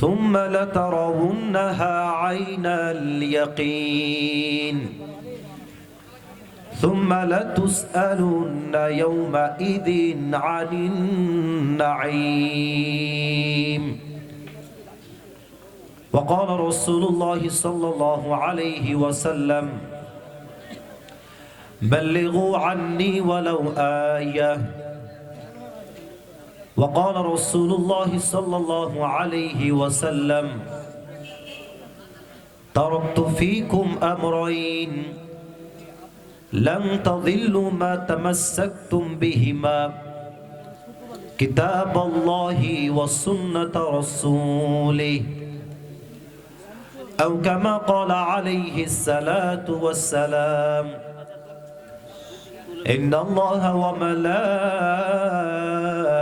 ثم لترونها عين اليقين. ثم لتسألن يومئذ عن النعيم. وقال رسول الله صلى الله عليه وسلم بلغوا عني ولو آية وقال رسول الله صلى الله عليه وسلم تركت فيكم أمرين لن تضلوا ما تمسكتم بهما كتاب الله وسنة رسوله. أو كما قال عليه الصلاة والسلام إن الله وملائكته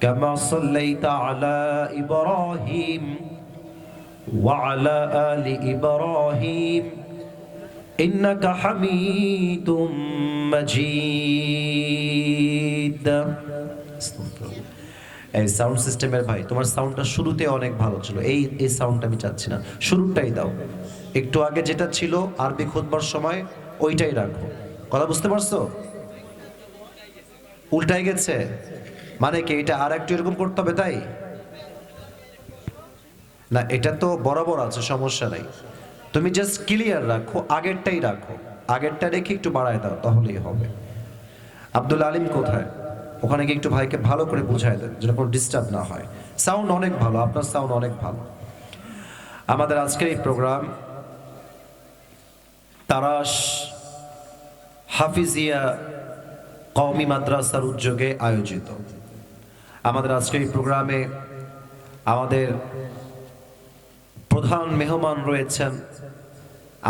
كما صليت على إبراهيم وعلى آل إبراهيم إنك حميد مجيد এই সাউন্ড সিস্টেমের ভাই তোমার সাউন্ডটা শুরুতে অনেক ভালো ছিল এই এই সাউন্ডটা আমি চাচ্ছি না শুরুটাই দাও একটু আগে যেটা ছিল আরবি খুদবার সময় ওইটাই রাখো কথা বুঝতে পারছো উল্টাই গেছে মানে কি এটা আর একটু এরকম করতে হবে তাই? না, এটা তো বরাবর আছে, সমস্যা নাই। তুমি জাস্ট ক্লিয়ার রাখো, আগেরটাই রাখো। আগেরটা রেখে একটু বাড়ায় দাও, তাহলেই হবে। আব্দুল আলিম কোথায়? ওখানে গিয়ে একটু ভাইকে ভালো করে বুঝায় দেন, যেন কোনো ডিস্টার্ব না হয়। সাউন্ড অনেক ভালো, আপনার সাউন্ড অনেক ভালো। আমাদের আজকের এই প্রোগ্রাম তারাশ হাফিজিয়া কওমি মাদ্রাসার উদ্যোগে আয়োজিত। আমাদের আজকের এই প্রোগ্রামে আমাদের প্রধান মেহমান রয়েছেন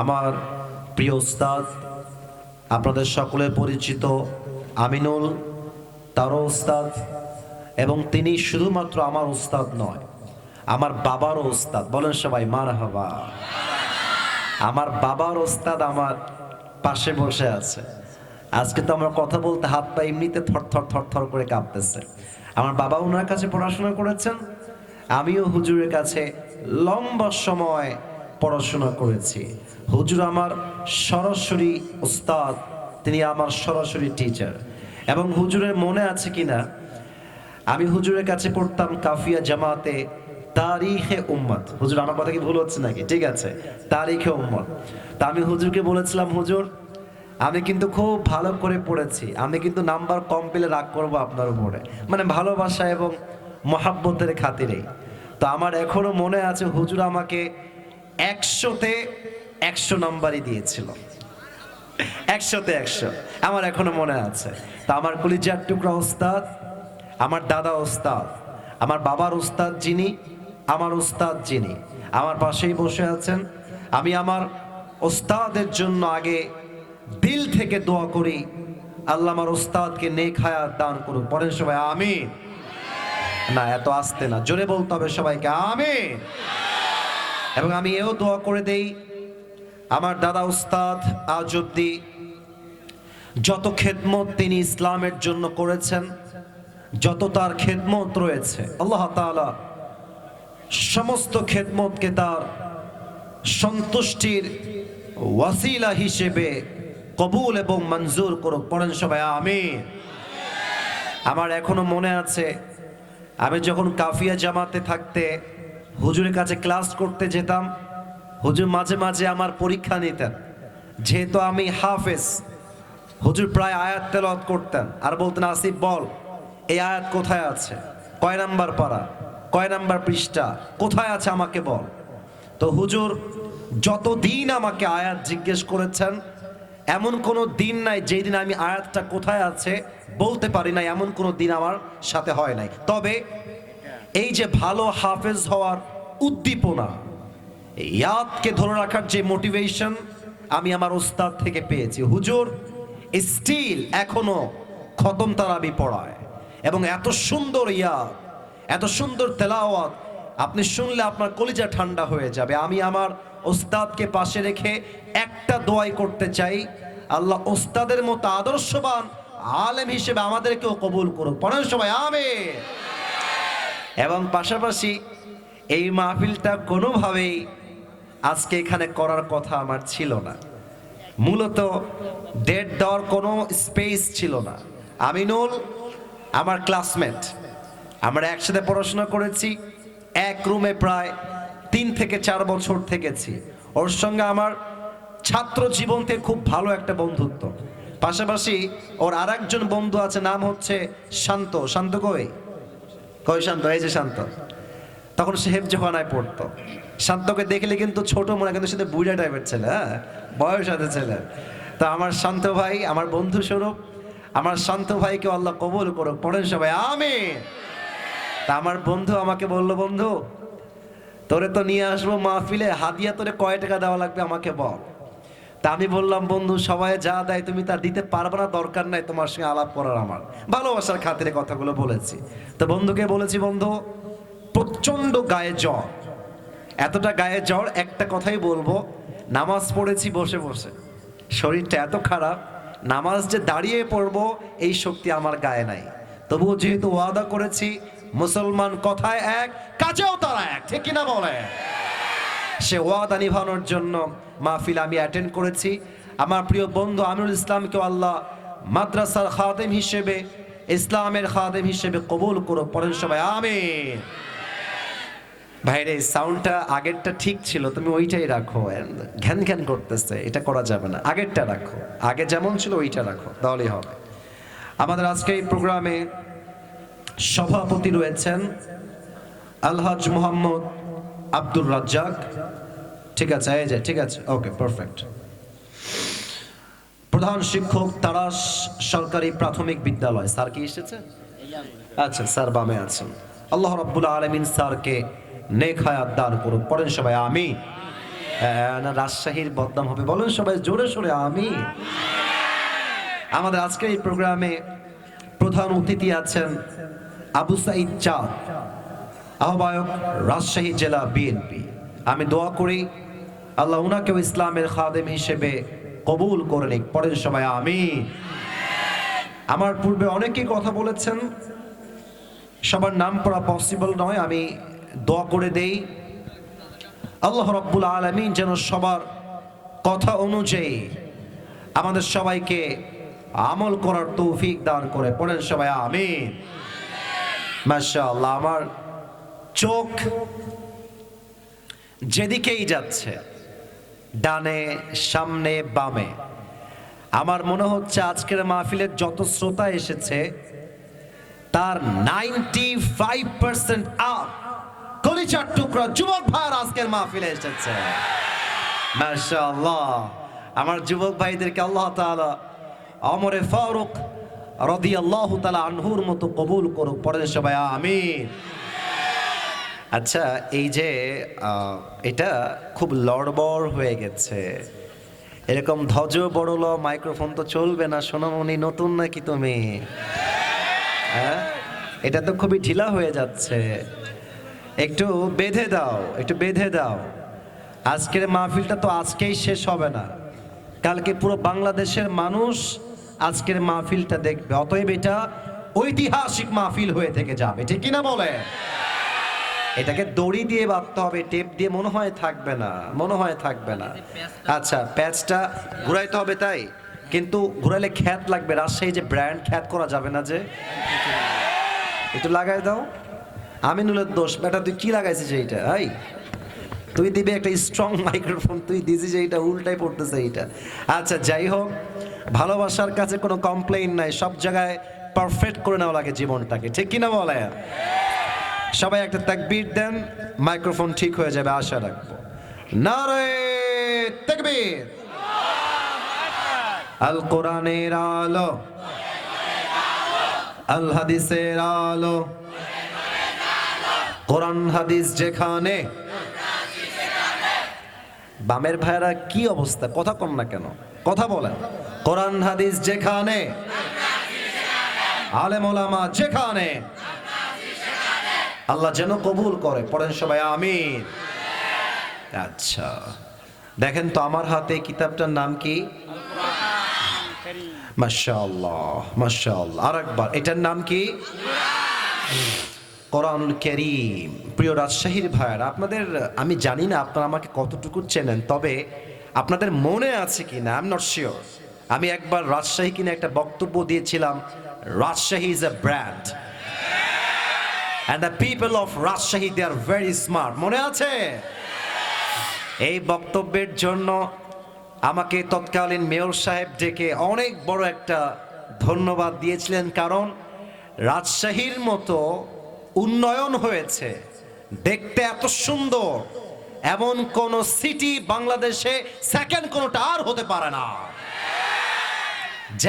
আমার প্রিয় উস্তাদ, আপনাদের সকলের পরিচিত আমিনুল, তারও উস্তাদ, এবং তিনি শুধুমাত্র আমার উস্তাদ নয়, আমার বাবারও উস্তাদ। বলেন সবাই মার হাবা আমার বাবার ওস্তাদ আমার পাশে বসে আছে। আজকে তো আমরা কথা বলতে হাত পা এমনিতে থর থর থর থর করে কাঁপতেছে। আমার বাবা ওনার কাছে পড়াশোনা করেছেন, আমিও হুজুরের কাছে লম্বা সময় পড়াশোনা করেছি। হুজুর আমার সরাসরি উস্তাদ, তিনি আমার সরাসরি টিচার এবং হুজুরের মনে আছে কিনা আমি হুজুরের কাছে পড়তাম কাফিয়া জামাতে তারিখে উম্মত। হুজুর, আমার কথা কি ভুল হচ্ছে নাকি? ঠিক আছে, তারিখে উম্মত। তা আমি হুজুরকে বলেছিলাম, হুজুর আমি কিন্তু খুব ভালো করে পড়েছি। আমি কিন্তু নাম্বার কম পেলে রাগ করব আপনার উপরে। মানে ভালোবাসা এবং মহাব্বতের খাতিরেই। তো আমার এখনও মনে আছে, হুজুর আমাকে একশোতে একশো নাম্বারই দিয়েছিল। একশোতে একশো। আমার এখনও মনে আছে। তা আমার কলিজার টুকরা ওস্তাদ, আমার দাদা ওস্তাদ, আমার বাবার ওস্তাদ যিনি, আমার ওস্তাদ যিনি, আমার পাশেই বসে আছেন। আমি আমার ওস্তাদের জন্য আগে দিল থেকে দোয়া করি, আল্লাহ আমার ওস্তাদকে নেক হায়াত দান করুন। পরের সবাই আমি না, এত আসতে না, জোরে বলতে হবে সবাইকে আমি এবং আমি এও দোয়া করে দেই, আমার দাদা উস্তাদ আজ অব্দি যত খেদমত তিনি ইসলামের জন্য করেছেন, যত তার খেদমত রয়েছে, আল্লাহ তাআলা সমস্ত খেদমতকে তার সন্তুষ্টির ওয়াসিলা হিসেবে কবুল এবং মঞ্জুর করুক। পড়েন সবাই আমি আমার এখনও মনে আছে, আমি যখন কাফিয়া জামাতে থাকতে হুজুরের কাছে ক্লাস করতে যেতাম, হুজুর মাঝে মাঝে আমার পরীক্ষা নিতেন। যেহেতু আমি হাফেজ, হুজুর প্রায় আয়াত তেলাওয়াত করতেন। আর বলতেন, আসিফ, বল, এই আয়াত কোথায় আছে? কয় নাম্বার পারা কয় নাম্বার পৃষ্ঠা? কোথায় আছে আমাকে বল? তো হুজুর যতদিন আমাকে আয়াত জিজ্ঞেস করেছেন এমন কোনো দিন নাই যেই দিন আমি আয়াতটা কোথায় আছে বলতে পারি না এমন কোনো দিন আমার সাথে হয় নাই। তবে এই যে ভালো হাফেজ হওয়ার উদ্দীপনা ইয়াদকে ধরে রাখার যে মোটিভেশন আমি আমার ওস্তাদ থেকে পেয়েছি। হুজুর স্টিল এখনও খতম তারাবি পড়ায়। এবং এত সুন্দর ইয়াদ এত সুন্দর তেলাওয়াত, আপনি শুনলে আপনার কলিজা ঠান্ডা হয়ে যাবে। আমি আমার ওস্তাদকে পাশে রেখে একটা দোয়াই করতে চাই। আল্লাহ ওস্তাদের মতো আদর্শবান আলেম হিসেবে আমাদেরকেও কবুল করুক। পড়েন সবাই, আমেন। এবং পাশাপাশি এই মাহফিলটা কোনোভাবেই আজকে এখানে করার কথা আমার ছিল না। মূলত ডেট দেওয়ার কোনো স্পেস ছিল না। আমিনুল, আমার ক্লাসমেট, আমরা একসাথে পড়াশোনা করেছি, এক রুমে প্রায় তিন থেকে চার বছর থেকেছি। ওর সঙ্গে আমার ছাত্র জীবন থেকে খুব ভালো একটা বন্ধুত্ব। পাশাপাশি ওর আর একজন বন্ধু আছে, নাম হচ্ছে শান্ত। শান্ত কই? কই শান্ত? এই যে শান্ত। তখন সে হেফজোখানায় পড়তো। শান্তকে দেখলে কিন্তু ছোট মনে কিন্তু সেটা বুড়া টাইপের ছেলে হ্যাঁ? বয়স আছে ছেলে তো আমার শান্ত ভাই, আমার বন্ধু স্বরূপ, আমার শান্ত ভাইকে আল্লাহ কবুল করুক, পড়েন সবাই আমি তা আমার বন্ধু আমাকে বলল, বন্ধু তোরে তো নিয়ে আসব মাহফিলে, হাদিয়া তোরে কয় টাকা দেওয়া লাগবে আমাকে বল। তা আমি বললাম, বন্ধু, সবাই যা দেয় তুমি তা দিতে পারবে না, দরকার নাই তোমার সঙ্গে আলাপ করার আমার। ভালোবাসার খাতিরে কথাগুলো বলেছি। তো বন্ধুকে বলেছি, বন্ধু প্রচণ্ড গায়ে জ্বর। এতটা গায়ে জ্বর, একটা কথাই বলব, নামাজ পড়েছি বসে বসে। শরীরটা এত খারাপ, নামাজ যে দাঁড়িয়ে পড়ব, এই শক্তি আমার গায়ে নাই। তবুও যেহেতু ওয়াদা করেছি মুসলমান কথায় এক, কাজেও তারা এক, ঠিক কিনা বলে? সে ওয়াদা নিভানোর জন্য মাহফিল আমি অ্যাটেন্ড করেছি। আমার প্রিয় বন্ধু আমিরুল ইসলামকে আল্লাহ মাদ্রাসার খাদেম হিসেবে, ইসলামের খাদেম হিসেবে কবুল করো পড়েন সবাই, আমিন। ভাইরে সাউন্ডটা আগেরটা ঠিক ছিল, তুমি ওইটাই রাখো ঘ্যান ঘ্যান করতেছে, এটা করা যাবে না। আগেরটা রাখো, আগে যেমন ছিল ওইটা রাখো, তাহলেই হবে। আমাদের আজকে এই প্রোগ্রামে সভাপতি রয়েছেন আলহাজ মোহাম্মদ আব্দুর রাজ্জাক। ঠিক আছে, এই যে, ঠিক আছে ওকে পারফেক্ট প্রধান শিক্ষক তারাস সরকারি প্রাথমিক বিদ্যালয়, স্যার কি এসেছে? আচ্ছা স্যার বামে আছেন। আল্লাহ রাব্বুল আলামিন স্যারকে নেক হায়াত দান করুন পড়েন সবাই আমি না, রাজশাহীর বদনাম হবে। বলেন সবাই জোরে সোরে আমি আমাদের আজকের এই প্রোগ্রামে প্রধান অতিথি আছেন আবু সাইদ চাঁদ, আহ্বায়ক রাজশাহী জেলা বিএনপি আমি দোয়া করি আল্লাহ উনাকেও ইসলামের খাদেম হিসেবে কবুল করে নিক। পরের সময় আমি আমার পূর্বে অনেকেই কথা বলেছেন, সবার নাম পড়া পসিবল নয়, আমি দোয়া করে দেই। আল্লাহ রব্বুল আলমিন যেন সবার কথা অনুযায়ী আমাদের সবাইকে আমল করার তৌফিক দান করে। পড়েন সবাই, আমিন। মাশাআল্লাহ, আমার চোখ যেদিকেই যাচ্ছে, ডানে, সামনে, বামে, আমার মনে হচ্ছে আজকের মাহফিলের যত শ্রোতা এসেছে, তার নাইনটি ফাইভ পার্সেন্ট আপ কলিচার টুকরা যুবক ভাইয়ের আজকের মাহফিলে এসেছে। মাশাআল্লাহ, আমার যুবক ভাইদেরকে আল্লাহ তাআলা অমরে ফারুক রাদিয়াল্লাহু তাআলা আনহুর মতো কবুল করুক। পড়েন সবাই, আমিন। আচ্ছা এই যে এটা খুব লড়বড় হয়ে গেছে। এরকম ধ্বজ বড়ল, মাইক্রোফোন তো চলবে না সোনামণি নতুন নাকি তুমি? হ্যাঁ? এটা তো খুবই ঢিলা হয়ে যাচ্ছে। একটু বেঁধে দাও, একটু বেঁধে দাও। আজকের মাহফিলটা তো আজকেই শেষ হবে না। কালকে পুরো বাংলাদেশের মানুষ আজকের মাহফিলটা দেখবে। অতএব এটা ঐতিহাসিক মাহফিল হয়ে থেকে যাবে। ঠিক কিনা বলে এটাকে দড়ি দিয়ে বাঁধতে হবে, টেপ দিয়ে। মনে হয় থাকবে না, মনে হয় থাকবে না। আচ্ছা প্যাচটা ঘুরাইতে হবে তাই? কিন্তু ঘুরাইলে খ্যাত লাগবে, রাজশাহী যে ব্র্যান্ড, খ্যাত করা যাবে না যে। একটু লাগাই দাও। আমিনুলের দোষ। বেটা, তুই কি লাগাইছিস এইটা? এই, তুই দিবি একটা স্ট্রং মাইক্রোফোন তুই দিছিস এইটা উল্টাই পড়তেছে এইটা। আচ্ছা যাই হোক। ভালোবাসার কাছে কোনো কমপ্লেইন নাই, সব জায়গায় পারফেক্ট করে নেওয়া লাগে জীবনটাকে। ঠিক কিনা বলে সবাই একটা তাকবীর দেন মাইক্রোফোন ঠিক হয়ে যাবে, আশা রাখব। নারে তাকবীর। আল কোরআনের আলো, আল হাদিসের আলো, কোরআন হাদিস যেখানে, বামের ভাইরা কি অবস্থা? কথা কম না কেন? কথা বলেন। কোরআন হাদিস যেখানে আলেম যেখানে, আল্লাহ যেন কবুল করে। পড়েন সবাই, আমিন। আচ্ছা দেখেন তো আমার হাতে কিতাবটার নাম কি? মাশাআল্লাহ মাশাআল্লাহ। আরেকবার, এটার নাম কি? কোরআন করিম। প্রিয় রাজশাহীর ভাইয়ার, আপনাদের, আমি জানি না আপনারা আমাকে কতটুকু চেনেন, তবে আপনাদের মনে আছে কি না আই এম নট শিওর আমি একবার রাজশাহী কিনে একটা বক্তব্য দিয়েছিলাম, Rajshahi is a brand and the people of Rajshahi they are very smart মনে আছে? এই বক্তব্যের জন্য আমাকে তৎকালীন মেয়র সাহেব ডেকে অনেক বড় একটা ধন্যবাদ দিয়েছিলেন, কারণ রাজশাহীর মতো উন্নয়ন হয়েছে, দেখতে এত সুন্দর, এমন কোন সিটি বাংলাদেশে সেকেন্ড কোনোটা আর হতে পারে না।